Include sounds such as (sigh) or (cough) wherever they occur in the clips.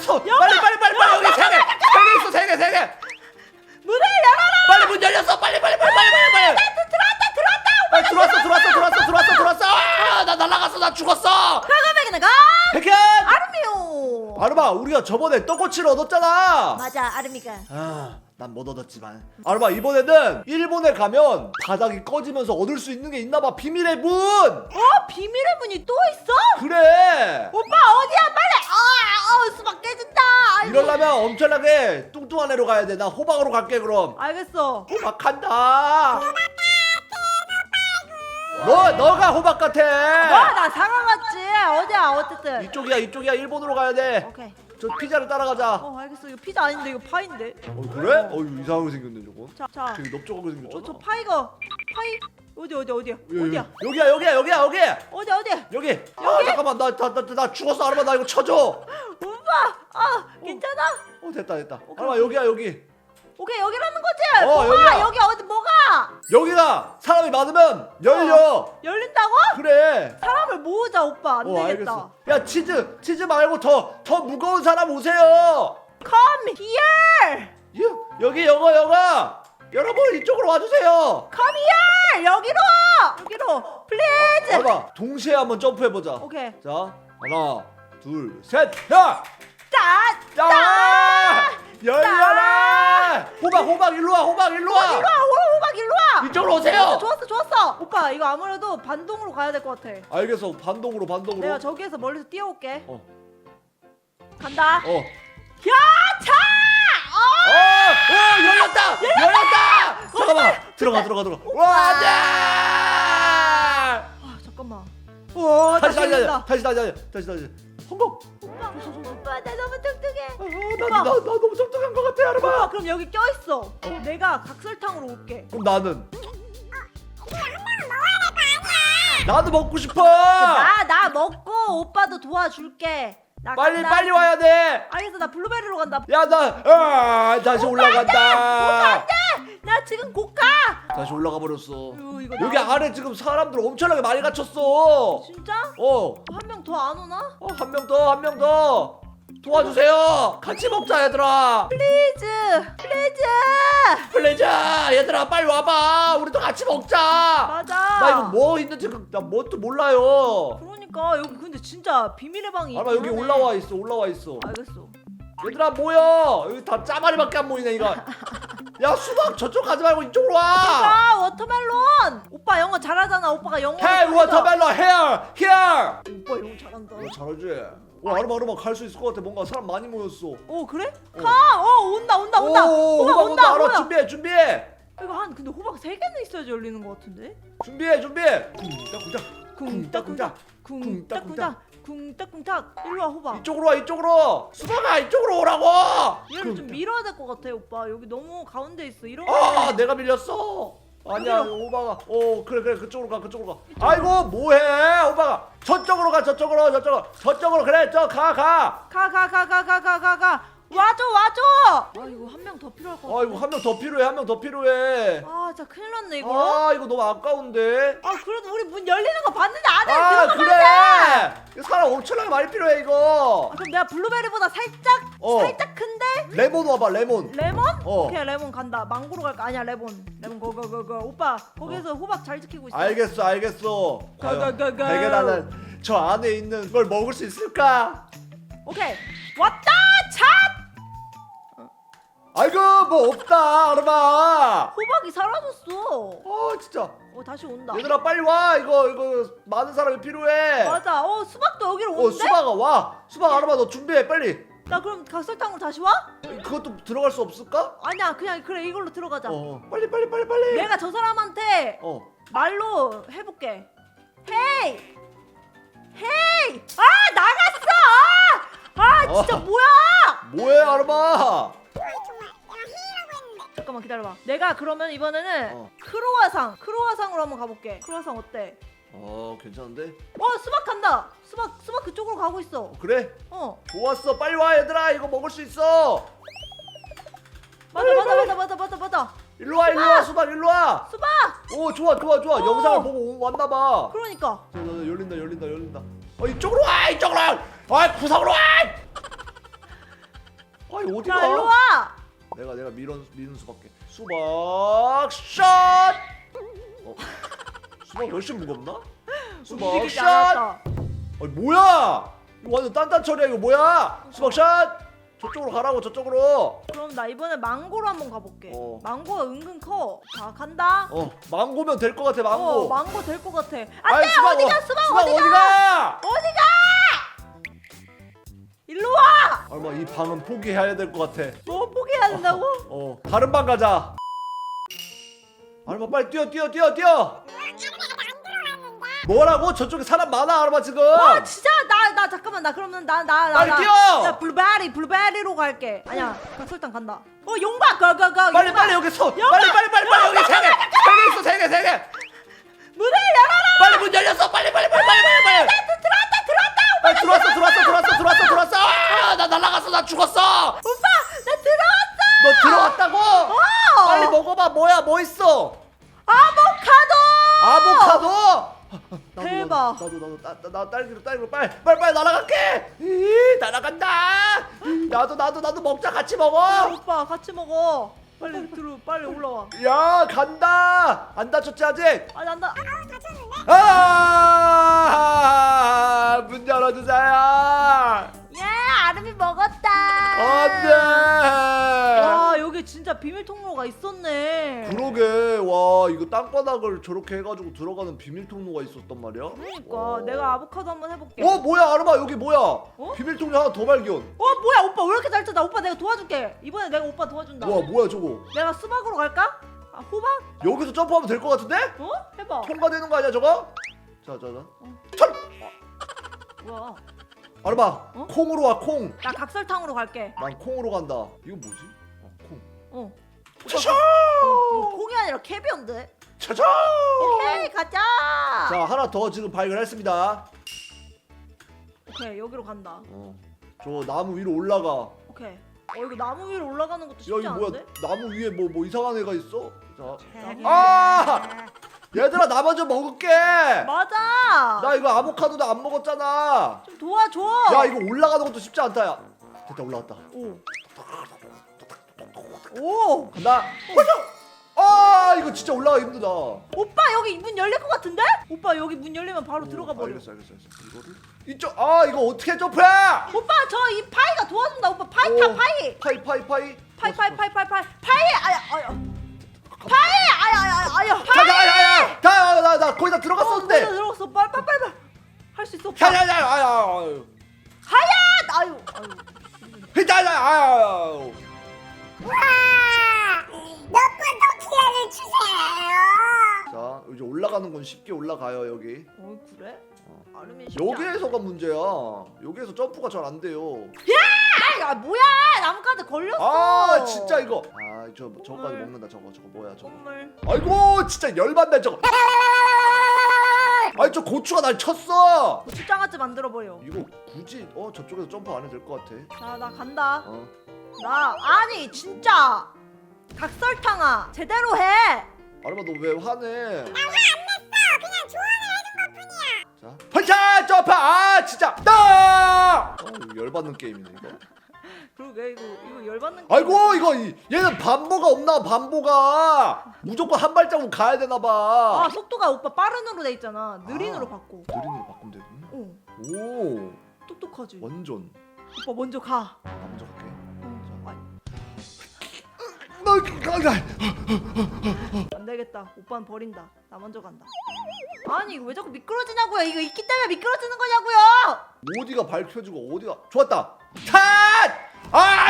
알겠어. 빨리 빨리 빨리 빨리 여기 세 개. 세개 있어 세개세 개. 문을 열어라. 빨리 문 열렸어. 빨리 빨리 빨리 빨리 빨리 빨리. 들어왔다 들어왔다. 빨리 들어왔어 들어왔어 들어왔어 들어왔어 들어왔어. 아, 나 날라갔어 나 죽었어. 가가백이 나가. 백현. 아름이요. 아르마 우리가 저번에 떡꼬치를 얻었잖아. 맞아 아름이가. 아, 난 못 얻었지만. 아르마 이번에는 일본에 가면 바닥이 꺼지면서 얻을 수 있는 게 있나봐. 비밀의 문. 어 비밀의 문이 또 있어? 그래. 오빠 어디야 빨리. 아, 아 수박 깨진다. 아이고. 이러려면 엄청나게 뚱뚱한 애로 가야 돼. 나 호박으로 갈게 그럼. 알겠어. 호박 간다. 너 너가 호박 같아. 와나 상어 같지. 어디야 어쨌든. 이쪽이야 이쪽이야 일본으로 가야 돼. 오케이. 저 피자를 따라가자. 어 알겠어 이거 피자 아닌데 이거 파인데. 어 그래? 어 이거 이상하게 생겼네 저거. 자 자. 되게 넓적하게 생겼잖아. 어 저 파이가 파이 어디 어디 어디야 여기, 어디야 여기야 여기야 여기야 여기 어디 어디 여기. 아 잠깐만 나나나나 죽었어 아르마 나 이거 쳐줘. 어 오빠 아 괜찮아 됐다 됐다. 오케이, 아르마. 여기야 여기. 오케이 여기라는 거지 어, 뭐가 여기야. 여기 어디 뭐가 여기가 사람이 많으면 열려. 열린다고 그래. 사람을 모으자 오빠 안 어 되겠다 알겠어. 야 치즈 치즈 말고 더 더 무거운 사람 오세요. come here 여, 여기 여거 여거. 여러분 이쪽으로 와주세요. come here 여기로 여기로 please 봐봐 동시에 한번 점프해 보자. 오케이 자 하나 둘 셋. 야. 짠 야! 열려라! 호박 호박 일로 와 호박 일로 와. 이리 와 호- 호박 일로 와 이쪽으로 오세요. 좋았어 좋았어 오빠 이거 아무래도 반동으로 가야 될 것 같아 알겠어 반동으로 반동으로. 내가 저기에서 멀리서 뛰어올게 어. 간다 어. 야 차 어! 어! 열렸다! 열렸다! 잠깐만 들어가 들어가 들어가. 와 안 돼! 아 잠깐만 와 다시 다시 다시 열린다 다시 다시 다시 다시 다시 성공. 오빠 오빠 나 너무 뚱뚱해 아나나 나, 나 너무 쩍쩍한 것 같아 오빠 여러분. 그럼 여기 껴 있어 내가 각설탕으로 올게 그럼 나는 나도 먹고 싶어. 나 나 먹고 오빠도 도와줄게 나 빨리 간다. 빨리 와야 돼. 알겠어 나 블루베리로 간다 야 나 아, 다시 올라간다. 나 지금 고가 다시 올라가 버렸어. 이거, 이거 여기 나- 아래 지금 사람들 엄청나게 많이 갇혔어. 진짜? 어, 한 명 더 안 오나? 어, 한 명 더, 한 명 더. 도와주세요. 같이 먹자, 얘들아. 플리즈 플리즈 플레자, 얘들아, 빨리 와봐. 우리도 같이 먹자. 맞아 나 이거 뭐 있는지 그- 나 뭣도 몰라요. 그러니까 여기 근데 진짜 비밀의 방이 아마 여기 있긴 하네. 올라와 있어, 올라와 있어. 알겠어 얘들아 모여. 여기 다 짜마리밖에 안 보이네 이거. (laughs) 야 수박 저쪽 가지 말고 이쪽으로 와. 아 워터멜론 오빠 영어 잘하잖아 오빠가 영어 Hey, watermelon, here, here. 오빠 영어 잘한다 어, 잘하지. 어, 아르마 아르마 갈 수 있을 것 같아. 뭔가 사람 많이 모였어. 오 그래? 어. 가! 어 온다 온다 온다 오, 호박 온다 알아. 뭐야 준비해, 준비해. 이거 한 근데 호박 세 개는 있어야지 열리는 것 같은데 준비해, 준비해. 쿵딱쿵딱. 쿵딱쿵딱 쿵딱쿵딱. 쿵딱쿵딱 일로 와 호박 이쪽으로 와, 이쪽으로. 수박아, 이쪽으로 오라고. 얘를 좀 밀어야 될 것 같아 오빠 여기 너무 가운데 있어 이런 아, 거 내가 밀렸어. 아니야? 오바가. 어, 그래, 그래, 그쪽으로 가, 그쪽으로 가. 아이고, 뭐해, 오바가. 저쪽으로 가, 저쪽으로, 저쪽으로, 저쪽으로 그래, 저 가, 가. 가 가 가 가 가 가 가 가 와줘 와줘 아 이거 한 명 더 필요할 것 같아 아이고, 한명 더 필요해, 한 명 더 필요해. 아 진짜 큰일 났네 이거 아, 이거 너무 아까운데. 아 그래도 우리 문 열리는 거 봤는데 안에 아, 들어가야 돼 그래. 이거 사람 엄청나게 많이 필요해, 이거. 아, 그럼 내가 블루베리보다 살짝 어. 살짝 큰데 레몬 와봐, 레몬. 레몬? 어. 오케이 레몬 간다 망고로 갈까 아니야 레몬 레몬 고고고고 오빠 거기서 호박 잘 지키고 있어 알겠어, 알겠어. 가, 가, 가, 가. 대게나는 저 안에 있는 걸 먹을 수 있을까? 오케이 왔다 차 아이고, 뭐 없다, 아르마. 호박이 사라졌어 아, 진짜. 어 다시 온다 얘들아, 빨리 와. 이거, 이거 많은 사람이 필요해. 맞아 어 수박도 여기로 어, 오는데? 수박아, 와. 수박 아르마, 너 준비해, 빨리. 나 그럼 각설탕으로 다시 와? 그것도 들어갈 수 없을까? 아니야 그냥 그래 이걸로 들어가자 어, 빨리, 빨리, 빨리, 빨리. 내가 저 사람한테 어. 말로 해볼게 헤이 헤이 아 나갔어 아, 아 진짜 어. 뭐야 뭐해, 아르마? 잠깐만 기다려봐 내가 그러면 이번에는 어. 크로아상 크로아상으로 한번 가볼게 크로아상 어때? 어, 괜찮은데? 어 수박 간다 수박 수박 그쪽으로 가고 있어 어, 그래? 어 좋았어, 빨리 와, 얘들아. 이거 먹을 수 있어. 맞아 맞아. 맞아 맞아 맞아 맞아 일로 와, 일로 와, 수박, 일로 와. 수박 오, 좋아, 좋아, 좋아. 어. 영상을 보고 왔나봐. 그러니까 자, 자, 자, 열린다 열린다 열린다 어 이쪽으로 와 이쪽으로 와 아, 구석으로 와 아이 어디가? 자 일로 와. 내가 내가 밀은 미는 수밖에. 수박 샷. 어. 수박 훨씬 무겁나? 수박 움직이지 샷. 않았다. 아니 뭐야? 이거 완전 딴딴 처리야 이거 뭐야? 수박 샷. 저쪽으로 가라고 저쪽으로. 그럼 나 이번에 망고로 한번 가볼게. 어. 망고가 은근 커. 자 간다. 어 망고면 될 것 같아 망고. 어, 망고 될 것 같아. 아이, 안돼 수박 어디가 어- 수박 어디가? 어디가? 일로 와. 얼마 이 방은 포기해야 될 것 같아. 뭐 포기해야 된다고? 어 다른 방 가자. 아르마 빨리 뛰어 뛰어 뛰어 뛰어. 뭐라고? 저쪽에 사람 많아 아르마 지금. 아 진짜 나 나 잠깐만 나 그러면 나나나 빨리 나, 뛰어! 나 블루베리 블루베리로 갈게. 아니야 각설탕 간다. 어 용박 가가가. 빨리 빨리 여기 서. 빨리 빨리 죽었어. 오빠 나 들어왔어. 너 들어왔다고? 어. 빨리 먹어봐 뭐야 뭐 있어? 아보카도. 아보카도. 나도, 대박. 나도 나도 나, 나, 나 딸기로 딸기로 빨리 빨리 빨리 날아갈게. 이, 날아간다. 나도 나도 나도 먹자 같이 먹어. 오빠 같이 먹어. 빨리 들어 빨리 올라와. 야 간다. 안 다쳤지 아직? 아니 안다. 아! 문 열어주세요. 안돼. 와 여기 진짜 비밀 통로가 있었네. 그러게 와 이거 땅바닥을 저렇게 해가지고 들어가는 비밀 통로가 있었단 말이야. 그러니까 와. 내가 아보카도 한번 해볼게. 어 뭐야 아르마 여기 뭐야? 비밀 통로 하나 더 발견. 어 뭐야 오빠 왜 이렇게 잘 찾아? 오빠 내가 도와줄게. 이번에 내가 오빠 도와준다. 와 뭐야 저거? 내가 수박으로 갈까? 아 호박? 여기서 점프하면 될 것 같은데? 어? 해봐. 통과되는 거 아니야 저거? 자자자. 철. 뭐야? 아르마 어? 콩으로 와 콩. 나 각설탕으로 갈게. 난 콩으로 간다. 이거 뭐지? 어, 콩. 어. 차차. 이거 콩이 아니라 캐비언데. 차차. 오케이 가자. 자 하나 더 지금 발견했습니다. 오케이 여기로 간다. 어. 저 나무 위로 올라가. 오케이. 어 이거 나무 위로 올라가는 것도 쉽지 여기 뭐야? 않은데? 나무 위에 뭐 뭐 이상한 애가 있어? 자. 네. 아! 얘들아 나 먼저 먹을게. 맞아. 나 이거 아보카도도 안 먹었잖아. 좀 도와줘. 야 이거 올라가는 것도 쉽지 않다 야. 됐다 올라갔다. 오. 오. 아 이거 진짜 올라가 힘들다. 오빠 여기 문 열릴 것 같은데? 오빠 여기 문 열리면 바로 들어가 버려. 알겠어 알겠어 알겠어. 이거를 이쪽 아 이거 어떻게 점프해? 오빠 저 이 파이가 도와준다. 오빠 파이 타 오. 파이. 파이 파이 파이. 파이 파이 파이 파이 파이 파이 아야 아야 파이 아야 아야 아야 파이 자자야야. 자나나 거의 다 어, 들어갔었는데. 거기다 들어갔어 빨리 빨리 빨리 할 수 있어 오빠 자자야 아야 아유. 하야 아유 아유 자자 아유. 너프도키아를 주세요. 자 이제 올라가는 건 쉽게 올라가요 여기. 어 그래? 어. 아르면 쉽지 않아. 여기에서가 문제야. 여기에서 점프가 잘 안 돼요. 아 뭐야 나뭇가지 걸렸어 아 진짜 이거. 아저 저거까지 물. 먹는다 저거 저거 뭐야 저거. 건물 아이고 진짜 열받네 저거. 아이 저 고추가 날 쳤어. 고추장아찌 만들어버려 이거 굳이 어 저쪽에서 점프 안 해도 될 것 같아. 자나 간다 어. 나 아니 진짜 각설탕아 제대로 해 아르마 너 왜 화내? 것뿐이야. 자, 팔차 점프. 아 진짜. 따. 어 이거 열받는 게임이네 이거. 그러게 이거 이거 열받는 아이고 이거 이- 얘는 반보가 없나 반보가 무조건 한 발자국 가야 되나 봐. 아 속도가 오빠 빠른으로 돼 있잖아 느린으로 아. 바꿔 느린으로 바꾸면 되구나. 어 오 똑똑하지 완전. 오빠 먼저 가 나 먼저 갈게. 어, 아이, 나 가가. 안 되겠다 오빠는 버린다 나 먼저 간다 아니 이거 왜 자꾸 미끄러지냐고요 이거 있기 때문에 미끄러지는 거냐고요 어디가 밝혀지고 어디가 좋았다. 탓!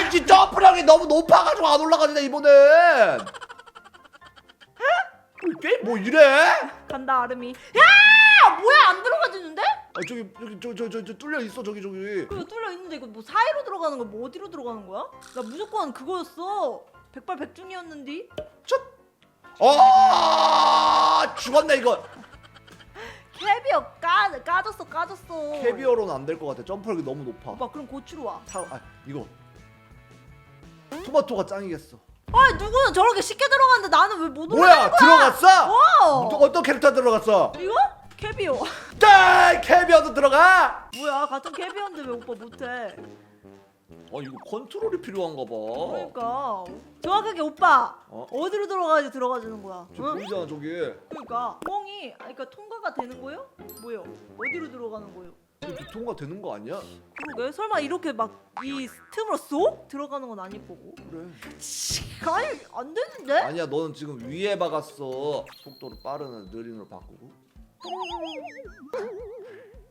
아, 이 점프력이 너무 높아가지고 안 올라가지네 이번엔. 이게 뭐 이래? 간다 아름이 야 뭐야 안 들어가지는데? 아 저기 저기 저저 저 저, 뚫려 있어 저기 저기. 그거 뚫려 있는데 이거 뭐 사이로 들어가는 거야 뭐 어디로 들어가는 거야? 나 무조건 그거였어 백발백중이었는데 아 죽었네 이거. 캐비어 까 까졌어 까졌어 캐비어로는 안 될 것 같아. 점프력이 너무 높아. 오빠 그럼 고추로 와. 타, 아 이거 토마토가 짱이겠어. 아 누구는 저렇게 쉽게 들어갔는데 나는 왜못 뭐야 올라가는 거야? 들어갔어? 어. 또 어떤 캐릭터 들어갔어? 이거? 캐비어. 짠 캐비어도 들어가. 뭐야 같은 캐비어인데 왜 오빠 못해? 어 이거 컨트롤이 필요한가 봐. 그러니까 정확하게 오빠 어? 어? 디로 들어가야지 들어가주는 거야 저 응? 보이잖아 저기. 그러니까 멍이 그러니까 통과가 되는 거요? 뭐요? 어디로 들어가는 거요? 저기 통과 되는 거 아니야? 그러게 설마 이렇게 막 이 틈으로 쏙 들어가는 건 아닐 거고 그래. 치, 아니 안 되는데? 아니야 너는 지금 위에 박았어. 속도를 빠르는 느린으로 바꾸고.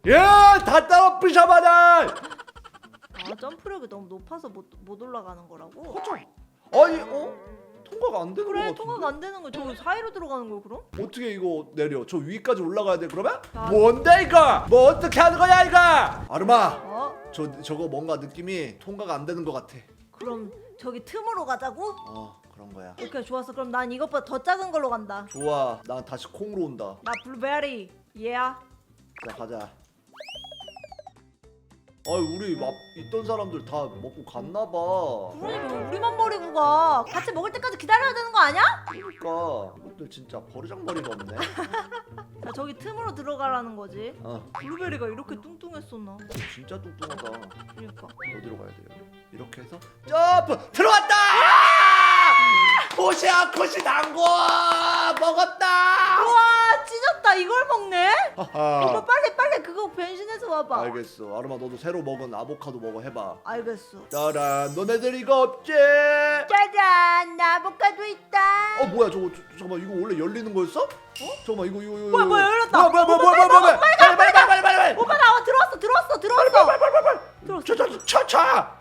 야 다 따라 부셔봐라. 아 점프력이 너무 높아서 못, 못 올라가는 거라고? 아니 어? 통과가 안 되는 거 그래 같은데? 통과가 안 되는 거 저 사이로 들어가는 거요 그럼? 어떻게 이거 내려? 저 위까지 올라가야 돼 그러면? 자. 뭔데 이거? 뭐 어떻게 하는 거야 이거? 아르마, 어? 저 저거 뭔가 느낌이 통과가 안 되는 것 같아. 그럼 저기 틈으로 가자고? 어 그런 거야. 오케이 좋았어 그럼 난 이것보다 더 작은 걸로 간다 좋아, 난 다시 콩으로 온다. 나 블루베리 예야 자 가자. 아 우리 막 있던 사람들 다 먹고 갔나 봐. 그러니까 왜 우리만 버리고 가 같이 먹을 때까지 기다려야 되는 거 아니야? 그러니까 이것들 진짜 버르장머리가 없네. (laughs) 자 저기 틈으로 들어가라는 거지 어 블루베리가 이렇게 뚱뚱했었나 진짜 뚱뚱하다. 그러니까 어디로 가야 돼요? 이렇게 해서 점프 들어왔다! 아! 코시야 코시 당구 먹었다! 우와 찢었다 이걸 먹네? 오빠 하하. 빨리 빨리 그거 변신해서 와봐 알겠어. 아르마 너도 새로 먹은 아보카도 먹어 해봐. 알겠어 짜란 너네들 이거 없지? 짜잔 나 아보카도 있다 어 뭐야 저거 저, 잠깐만 이거 원래 열리는 거였어? 어? 잠깐만 이거 이거 이거 뭐야. 뭐야, 열렸다. 뭐야 뭐야 뭐야 뭐야 뭐야 뭐야 빨리 빨리 빨리 빨리 빨리 빨리 오빠 나와 들어왔어 들어왔어 들어왔어 들어왔어 차차차차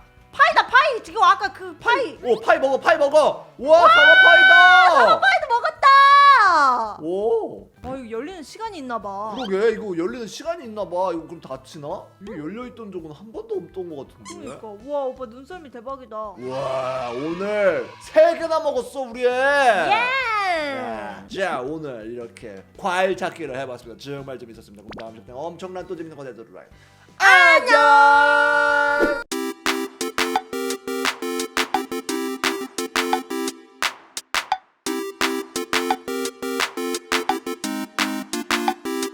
파이 지금 아까 그 파이. 오 파이 먹어 파이 먹어. 우와 사과 파이다. 파이도 먹었다. 오. 아 이거 열리는 시간이 있나 봐. 그러게 이거 열리는 시간이 있나 봐. 이거 그럼 닫히나? 이게 열려 있던 적은 한 번도 없던 것 같은데. 그러니까. 우와 오빠 눈썰미 대박이다. 우와 오늘 세 개나 먹었어 우리 애. 예 자 오늘 이렇게 과일 찾기를 해봤습니다. 정말 재밌었습니다. 그럼 다음 시간에 엄청난 또 재밌는 거 내도록 하겠습니다 안녕